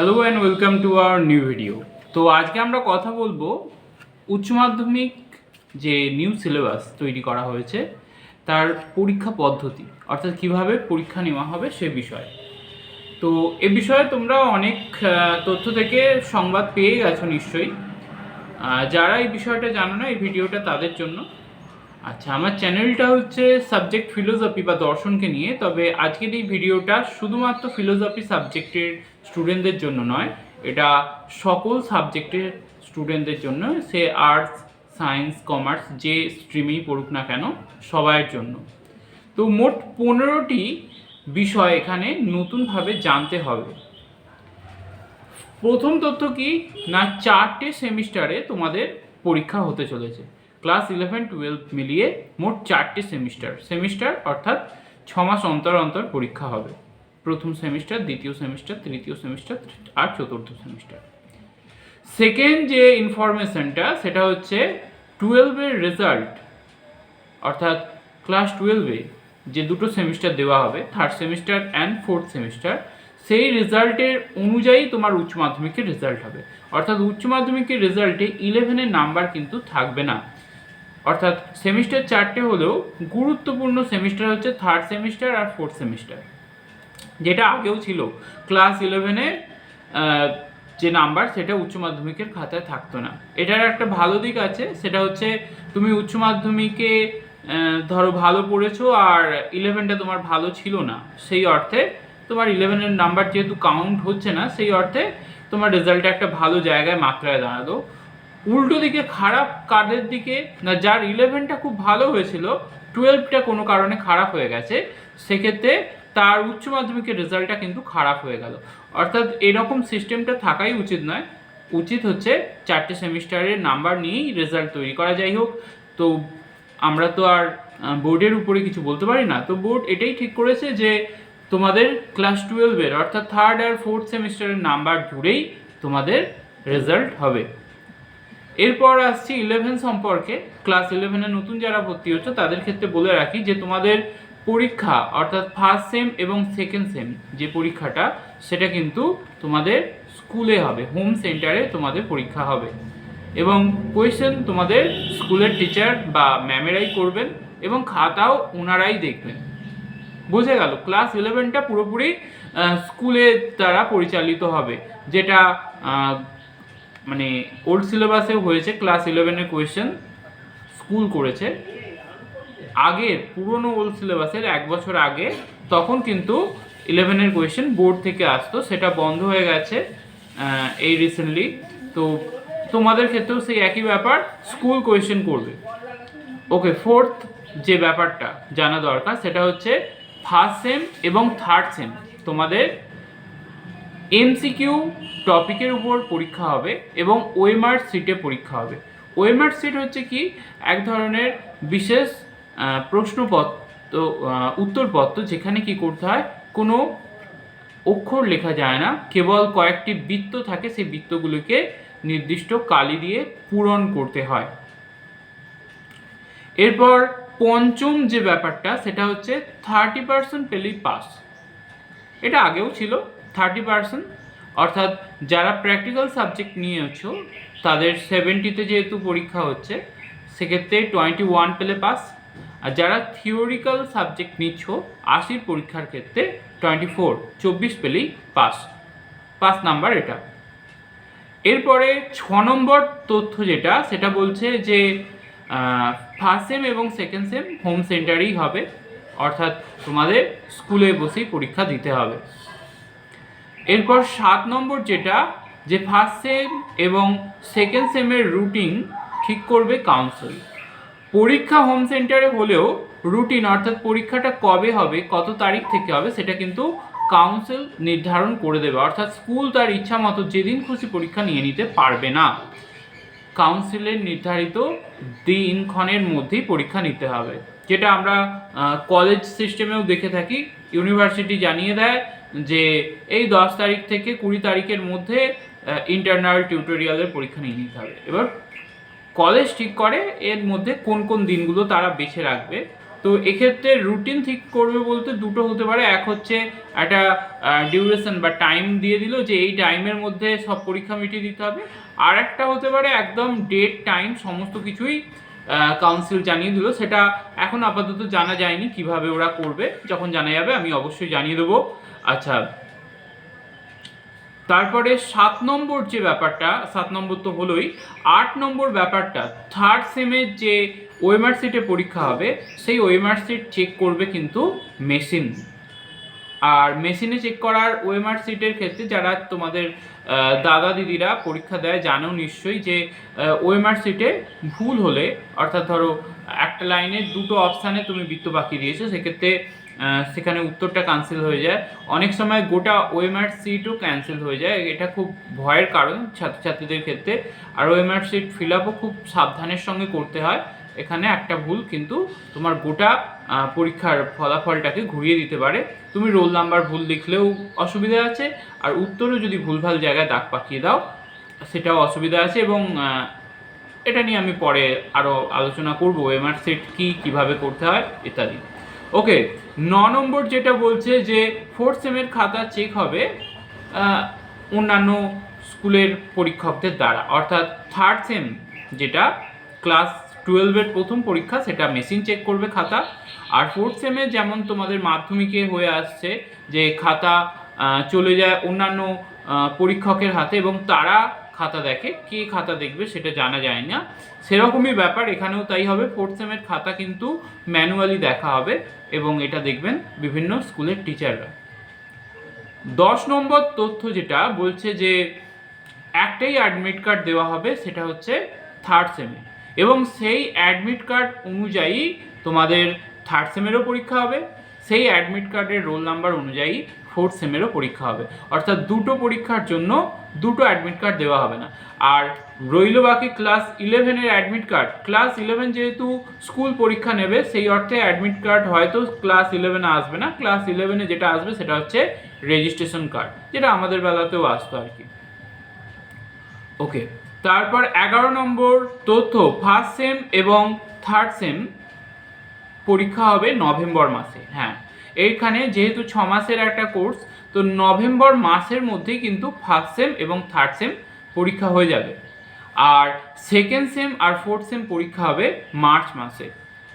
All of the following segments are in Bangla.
Hello and welcome to our new video তো আজকে আমরা কথা বলব উচ্চ মাধ্যমিক যে নিউ সিলেবাস তৈরি করা হয়েছে, তার পরীক্ষা পদ্ধতি, অর্থাৎ কীভাবে পরীক্ষা নেওয়া হবে সে বিষয়ে। তো এ বিষয়ে তোমরা অনেক তথ্য থেকে সংবাদ পেয়ে গেছো নিশ্চয়ই। যারা এই বিষয়টা জানো না, এই ভিডিওটা তাদের জন্য। আচ্ছা আমার চ্যানেলটা হচ্ছে সাবজেক্ট ফিলোসফি বা দর্শনকে নিয়ে, তবে আজকের এই ভিডিওটা শুধুমাত্র ফিলোসফি সাবজেক্টের স্টুডেন্টদের জন্য নয়, এটা সকল সাবজেক্টের স্টুডেন্টদের জন্য, সে আর্টস, সায়েন্স, কমার্স, যে স্ট্রিমেই পড়ুক না কেন সবার জন্য। তো মোট পনেরোটি বিষয় এখানে নতুনভাবে জানতে হবে। প্রথম তথ্য কি? না, চারটে সেমিস্টারে তোমাদের পরীক্ষা হতে চলেছে। ক্লাস ইলেভেন টুয়েলভ মিলিয়ে মোট চারটে সেমিস্টার। সেমিস্টার অর্থাৎ ছ মাস অন্তর অন্তর পরীক্ষা হবে। প্রথম সেমিস্টার, দ্বিতীয় সেমিস্টার, তৃতীয় সেমিস্টার, আর চতুর্থ সেমিস্টার। সেকেন্ড যে ইনফরমেশনটা সেটা হচ্ছে টুয়েলভের রেজাল্ট অর্থাৎ ক্লাস টুয়েলভে যে দুটো সেমিস্টার দেওয়া হবে third semester and fourth semester, সেই রেজাল্টের অনুযায়ী তোমার উচ্চ মাধ্যমিকের রেজাল্ট হবে। অর্থাৎ উচ্চ মাধ্যমিকের রেজাল্টে ইলেভেনের নাম্বার কিন্তু থাকবে না। অর্থাৎ সেমিস্টার চারটে হলেও গুরুত্বপূর্ণ সেমিস্টার হচ্ছে থার্ড সেমিস্টার আর ফোর্থ সেমিস্টার যেটা আগেও ছিল। ক্লাস ইলেভেনে যে নাম্বার সেটা উচ্চ মাধ্যমিকের খাতায় থাকতো না। এটার একটা ভালো দিক আছে, সেটা হচ্ছে তুমি উচ্চ মাধ্যমিকে ধরো ভালো পড়েছো আর ইলেভেনটা তোমার ভালো ছিল না। সেই অর্থে তোমার ইলেভেনের নাম্বার যেহেতু কাউন্ট হচ্ছে না, সেই অর্থে তোমার রেজাল্টটা একটা ভালো জায়গায় মাত্রায় দাঁড়াল। উল্টো দিকে খারাপ কার্ডের দিকে, না, যার ইলেভেনটা খুব ভালো হয়েছিল টুয়েলভটা কোনো কারণে খারাপ হয়ে গেছে, সেক্ষেত্রে তার উচ্চ মাধ্যমিকের রেজাল্টটা কিন্তু খারাপ হয়ে গেল। অর্থাৎ এরকম সিস্টেমটা থাকাই উচিত নয়। উচিত হচ্ছে চারটে সেমিস্টারের নাম্বার নিয়েই রেজাল্ট তৈরি করা। যাই হোক, তো আমরা তো আর বোর্ডের উপরে কিছু বলতে পারি না। তো বোর্ড এটাই ঠিক করেছে যে তোমাদের ক্লাস টুয়েলভের অর্থাৎ থার্ড আর ফোর্থ সেমিস্টারের নাম্বার জুড়েই তোমাদের রেজাল্ট হবে। এরপর আসছি ইলেভেন সম্পর্কে। ক্লাস ইলেভেনে নতুন যারা ভর্তি হচ্ছে তাদের ক্ষেত্রে বলে রাখি যে তোমাদের পরীক্ষা অর্থাৎ ফার্স্ট সেম এবং সেকেন্ড সেম যে পরীক্ষাটা সেটা কিন্তু তোমাদের স্কুলে হবে হোম সেন্টারে তোমাদের পরীক্ষা হবে। এবং কোয়েশ্চেন তোমাদের স্কুলের টিচার বা ম্যামেরাই করবেন এবং খাতাও ওনারাই দেখবেন। বোঝা গেল ক্লাস ইলেভেনটা পুরোপুরি আহ, স্কুলের দ্বারা পরিচালিত হবে যেটা মানে ওল্ড সিলেবাসে হয়েছে ক্লাস ইলেভেনের কোয়েশ্চেন স্কুল করেছে। আগের পুরনো ওল্ড সিলেবাসের এক বছর আগে, তখন কিন্তু ইলেভেনের কোয়েশ্চেন বোর্ড থেকে আসতো, সেটা বন্ধ হয়ে গেছে এই রিসেন্টলি তো তোমাদের ক্ষেত্রেও সেই একই ব্যাপার স্কুল কোয়েশ্চেন করবে। ওকে ফোর্থ যে ব্যাপারটা জানা দরকার, সেটা হচ্ছে ফার্স্ট সেম এবং থার্ড সেম তোমাদের এমসিকিউ টপিকের উপর পরীক্ষা হবে এবং ওয়েমার সিটে পরীক্ষা হবে। ওয়েমার সিট হচ্ছে কি? এক ধরনের বিশেষ প্রশ্নপত্র উত্তরপত্র যেখানে কি করতে হয়? কোনো অক্ষর লেখা যায় না। কেবল কয়েকটি বৃত্ত থাকে, সেই বৃত্তগুলোকে নির্দিষ্ট কালি দিয়ে পূরণ করতে হয়। এরপর পঞ্চম যে ব্যাপারটা, সেটা হচ্ছে থার্টি পার্সেন্ট পেলেই পাস এটা আগেও ছিল। থার্টি পার্সেন্ট অর্থাৎ যারা প্র্যাকটিক্যাল সাবজেক্ট নিয়েছো, তাদের সেভেন্টিতে যেহেতু পরীক্ষা হচ্ছে, সেক্ষেত্রে টোয়েন্টি ওয়ান পেলে পাস আর যারা থিওরিক্যাল সাবজেক্ট নিচ্ছ, আশির পরীক্ষার ক্ষেত্রে টোয়েন্টি ফোর চব্বিশ পেলেই পাস পাস নাম্বার এটা। এরপরে ছ নম্বর তথ্য যেটা, সেটা বলছে যে ফার্স্ট সেম এবং সেকেন্ড সেম হোম সেন্টারেই হবে, অর্থাৎ তোমাদের স্কুলে বসেই পরীক্ষা দিতে হবে। এরপর সাত নম্বর যেটা, যে ফার্স্ট সেম এবং সেকেন্ড সেমের রুটিন ঠিক করবে কাউন্সিল পরীক্ষা হোম সেন্টারে হলেও রুটিন অর্থাৎ পরীক্ষাটা কবে হবে, কত তারিখ থেকে হবে, সেটা কিন্তু কাউন্সিল নির্ধারণ করে দেবে। অর্থাৎ স্কুল তার ইচ্ছা মতো যেদিন খুশি পরীক্ষা নিয়ে নিতে পারবে না। কাউন্সিলের নির্ধারিত দিনক্ষণের মধ্যেই পরীক্ষা নিতে হবে। যেটা আমরা কলেজ সিস্টেমেও দেখে থাকি। ইউনিভার্সিটি জানিয়ে দেয় যে এই দশ তারিখ থেকে কুড়ি তারিখের মধ্যে ইন্টারনাল টিউটোরিয়ালের পরীক্ষা নিয়ে নিতে হবে। এবার কলেজ ঠিক করে, এর মধ্যে কোন কোন দিনগুলো তারা বেছে রাখবে। তো এক্ষেত্রে রুটিন ঠিক করবে বলতে দুটো হতে পারে। এক হচ্ছে একটা ডিউরেশন বা টাইম দিয়ে দিল যে এই টাইমের মধ্যে সব পরীক্ষা মিটিয়ে দিতে হবে। আর একটা হতে পারে একদম ডেট টাইম সমস্ত কিছুই কাউন্সিল জানিয়ে দিল। সেটা এখন আপাতত জানা যায়নি কীভাবে ওরা করবে। যখন জানা যাবে আমি অবশ্যই জানিয়ে দেবো। আচ্ছা। তারপরে সাত নম্বর যে ব্যাপারটা, সাত নম্বর তো হলোই, আট নম্বর ব্যাপারটা থার্ড সেমের যে ওয়েমার সিটে পরীক্ষা হবে, সেই ওয়েমার সিট চেক করবে কিন্তু মেশিন আর মেশিনে চেক করার ওয়েমার সিটের ক্ষেত্রে যারা তোমাদের দাদা দিদিরা পরীক্ষা দেয় জানো নিশ্চয়ই যে ওয়েমার সিটে ভুল হলে, অর্থাৎ ধরো, একটা লাইনে দুটো অপশানে তুমি বৃত্ত বাকি দিয়েছ, সেক্ষেত্রে সেখানে উত্তরটা ক্যান্সেল হয়ে যায়। অনেক সময় গোটা ওয়েমার সিটও ক্যান্সেল হয়ে যায়। এটা খুব ভয়ের কারণ ছাত্রছাত্রীদের ক্ষেত্রে। আর ওয়েমার সিট ফিল আপও খুব সাবধানের সঙ্গে করতে হয়। এখানে একটা ভুল, কিন্তু তোমার গোটা পরীক্ষার ফলাফলটাকে ঘুরিয়ে দিতে পারে। তুমি রোল নাম্বার ভুল লিখলেও অসুবিধা আছে, আর উত্তরও যদি ভুলভাল জায়গায় দাগ পাকিয়ে দাও, সেটাও অসুবিধা আছে এবং এটা নিয়ে আমি পরে আরও আলোচনা করব, এমআর সেট কী, কীভাবে করতে হয়, ইত্যাদি। ওকে, ন নম্বর যেটা বলছে যে ফোর্থ সেমের খাতা চেক হবে অন্যান্য স্কুলের পরীক্ষকদের দ্বারা, অর্থাৎ থার্ড সেম যেটা ক্লাস টুয়েলভের প্রথম পরীক্ষা, সেটা মেশিন চেক করবে খাতা। আর ফোর্থ সেমে যেমন তোমাদের মাধ্যমিকে হয়ে আসছে যে খাতা চলে যায় অন্যান্য পরীক্ষকের হাতে এবং তারা খাতা দেখে, কে খাতা দেখবে সেটা জানা যায় না। সেরকমই ব্যাপার, এখানেও তাই হবে। ফোর্থ সেমের খাতা কিন্তু ম্যানুয়ালি দেখা হবে এবং এটা দেখবেন বিভিন্ন স্কুলের টিচাররা দশ নম্বর তথ্য যেটা বলছে যে, একটাই অ্যাডমিট কার্ড দেওয়া হবে, সেটা হচ্ছে থার্ড সেমে এবং সেই অ্যাডমিট কার্ড অনুযায়ী তোমাদের থার্ড সেমেরও পরীক্ষা হবে, সেই অ্যাডমিট কার্ডের রোল নাম্বার অনুযায়ী ফোর্থ সেমেরও পরীক্ষা হবে। অর্থাৎ দুটো পরীক্ষার জন্য দুটো অ্যাডমিট কার্ড দেওয়া হবে না। আর রইল বাকি ক্লাস ইলেভেনের অ্যাডমিট কার্ড ক্লাস ইলেভেন যেহেতু স্কুল পরীক্ষা নেবে, সেই অর্থে অ্যাডমিট কার্ড হয়তো ক্লাস ইলেভেনে আসবে না। ক্লাস ইলেভেনে যেটা আসবে সেটা হচ্ছে রেজিস্ট্রেশন কার্ড যেটা আমাদের বেলাতেও আসতো আর কি। ওকে তারপর এগারো নম্বর তথ্য ফার্স্ট সেম এবং থার্ড সেম পরীক্ষা হবে নভেম্বর মাসে হ্যাঁ। এইখানে যেহেতু ছ মাসের একটা কোর্স তো নভেম্বর মাসের মধ্যেই কিন্তু ফার্স্ট সেম এবং থার্ড সেম পরীক্ষা হয়ে যাবে। আর সেকেন্ড সেম আর ফোর্থ সেম পরীক্ষা হবে মার্চ মাসে।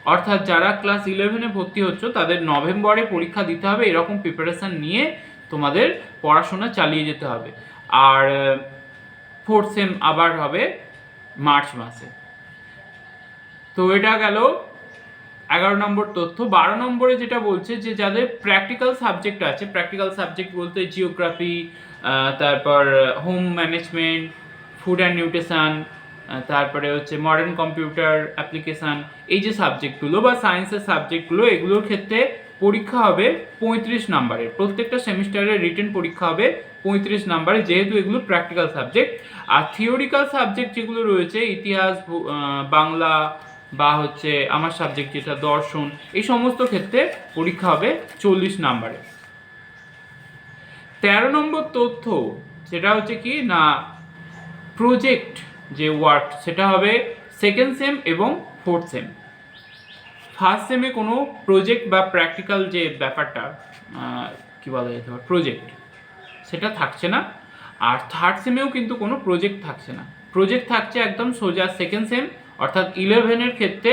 অর্থাৎ যারা ক্লাস ইলেভেনে ভর্তি হচ্ছ, তাদের নভেম্বরে পরীক্ষা দিতে হবে, এরকম প্রিপারেশান নিয়ে তোমাদের পড়াশোনা চালিয়ে যেতে হবে। আর ফোর্থ সেম আবার হবে মার্চ মাসে। তো এটা গেল এগারো নম্বর তথ্য। বারো নম্বরে যেটা বলছে যে যাদের প্র্যাকটিক্যাল সাবজেক্ট আছে প্র্যাকটিক্যাল সাবজেক্ট বলতে জিওগ্রাফি তারপর home management food and nutrition তারপরে হচ্ছে মডার্ন কম্পিউটার অ্যাপ্লিকেশান এই যে সাবজেক্টগুলো বা সায়েন্সের সাবজেক্টগুলো এগুলোর ক্ষেত্রে পরীক্ষা হবে পঁয়ত্রিশ নাম্বারের। প্রত্যেকটা সেমিস্টারের রিটেন পরীক্ষা হবে পঁয়ত্রিশ নাম্বারে, যেহেতু এগুলো প্র্যাকটিক্যাল সাবজেক্ট আর থিওরিক্যাল সাবজেক্ট যেগুলো রয়েছে, ইতিহাস বাংলা বা হচ্ছে আমার সাবজেক্ট যেটা, দর্শন, এই সমস্ত ক্ষেত্রে পরীক্ষা হবে চল্লিশ নাম্বারে। তেরো নম্বর তথ্য, সেটা হচ্ছে কি না প্রজেক্ট যে ওয়ার্ক সেটা হবে সেকেন্ড সেম এবং ফোর্থ সেম ফার্স্ট সেমে কোনো প্রজেক্ট বা প্র্যাকটিক্যাল যে ব্যাপারটা কি বলা যেতে পারে প্রজেক্ট সেটা থাকছে না। আর থার্ড সেমেও কিন্তু কোনো প্রজেক্ট থাকছে না। প্রজেক্ট থাকছে একদম সোজা সেকেন্ড সেম অর্থাৎ ইলেভেনের ক্ষেত্রে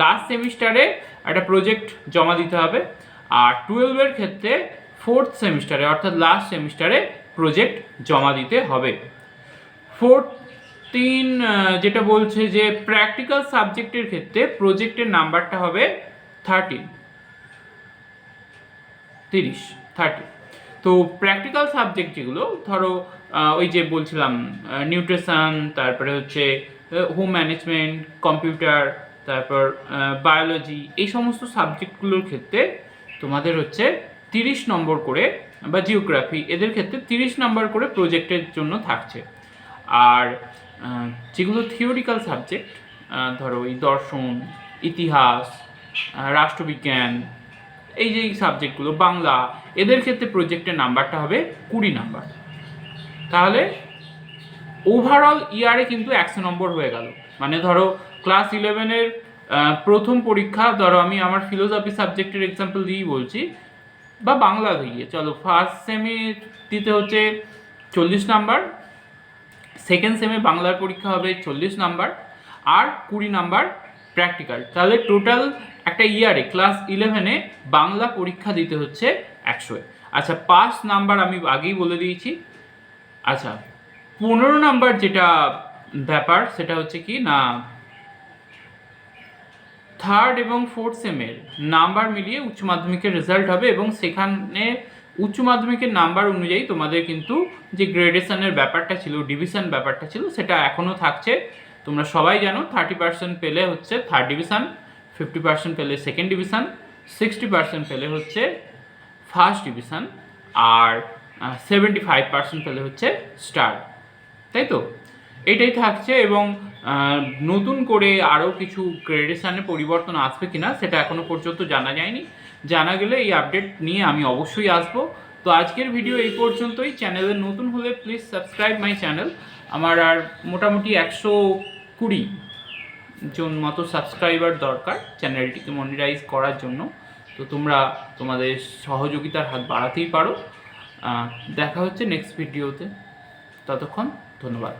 লাস্ট সেমিস্টারে একটা প্রজেক্ট জমা দিতে হবে। আর টুয়েলভের ক্ষেত্রে ফোর্থ সেমিস্টারে অর্থাৎ লাস্ট সেমিস্টারে প্রজেক্ট জমা দিতে হবে। ফোর্থ তিন যেটা বলছে যে প্র্যাকটিক্যাল সাবজেক্টের ক্ষেত্রে প্রজেক্টের নাম্বারটা হবে থার্টিন তিরিশ থার্টি তো প্র্যাকটিক্যাল সাবজেক্ট যেগুলো, ধরো ওই যে বলছিলাম নিউট্রিশন তারপরে হচ্ছে হোম ম্যানেজমেন্ট কম্পিউটার তারপর বায়োলজি এই সমস্ত সাবজেক্টগুলোর ক্ষেত্রে তোমাদের হচ্ছে তিরিশ নম্বর করে, বা জিওগ্রাফি এদের ক্ষেত্রে তিরিশ নম্বর করে প্রজেক্টের জন্য থাকছে। আর যেগুলো থিওরিক্যাল সাবজেক্ট ধরো এই দর্শন, ইতিহাস রাষ্ট্রবিজ্ঞান, এই যে সাবজেক্টগুলো বাংলা, এদের ক্ষেত্রে প্রজেক্টের নাম্বারটা হবে কুড়ি নাম্বার তাহলে ওভারঅল ইয়ারে কিন্তু একশো নম্বর হয়ে গেল। মানে ধরো ক্লাস ইলেভেনের প্রথম পরীক্ষা, ধরো আমি আমার ফিলোসফি সাবজেক্টের এক্সাম্পল দিয়েই বলছি, বা বাংলা দিয়ে, চলো ফার্স্ট সেমে দিতে হচ্ছে চল্লিশ নাম্বার সেকেন্ড সেমে বাংলার পরীক্ষা হবে চল্লিশ নাম্বার আর কুড়ি নাম্বার প্র্যাকটিক্যাল তাহলে টোটাল একটা ইয়ারে ক্লাস ইলেভেনে বাংলা পরীক্ষা দিতে হচ্ছে একশো আচ্ছা পাঁচ নাম্বার আমি আগেই বলে দিয়েছি। আচ্ছা পনেরো নাম্বার যেটা ব্যাপার, সেটা হচ্ছে কি না থার্ড এবং ফোর্থ সেমের নাম্বার মিলিয়ে উচ্চ মাধ্যমিকের রেজাল্ট হবে এবং সেখানে উচ্চ মাধ্যমিকের নাম্বার অনুযায়ী তোমাদের কিন্তু যে গ্রেডেশনের ব্যাপারটা ছিল, ডিভিশন ব্যাপারটা ছিল, সেটা এখনও থাকছে। তোমরা সবাই জানো থার্টি পার্সেন্ট পেলে হচ্ছে থার্ড ডিভিশন ফিফটি পার্সেন্ট পেলে সেকেন্ড ডিভিশন সিক্সটি পার্সেন্ট পেলে হচ্ছে ফার্স্ট ডিভিশন আর সেভেন্টি ফাইভ পার্সেন্ট পেলে হচ্ছে স্টার তাই তো? এটাই থাকছে এবং নতুন করে আরও কিছু গ্রেডেশনে পরিবর্তন আসবে কিনা, সেটা এখনও পর্যন্ত জানা যায়নি। জানা গেলে এই আপডেট নিয়ে আমি অবশ্যই আসব। তো আজকের ভিডিও এই পর্যন্তই। চ্যানেলে নতুন হলে প্লিজ সাবস্ক্রাইব মাই চ্যানেল আমার আর মোটামুটি একশো কুড়ি জন মতো সাবস্ক্রাইবার দরকার চ্যানেলটিকে মনিটাইজ করার জন্য। তো তোমরা তোমাদের সহযোগিতার হাত বাড়াতেই পারো। দেখা হচ্ছে নেক্সট ভিডিওতে ততক্ষণ ধন্যবাদ।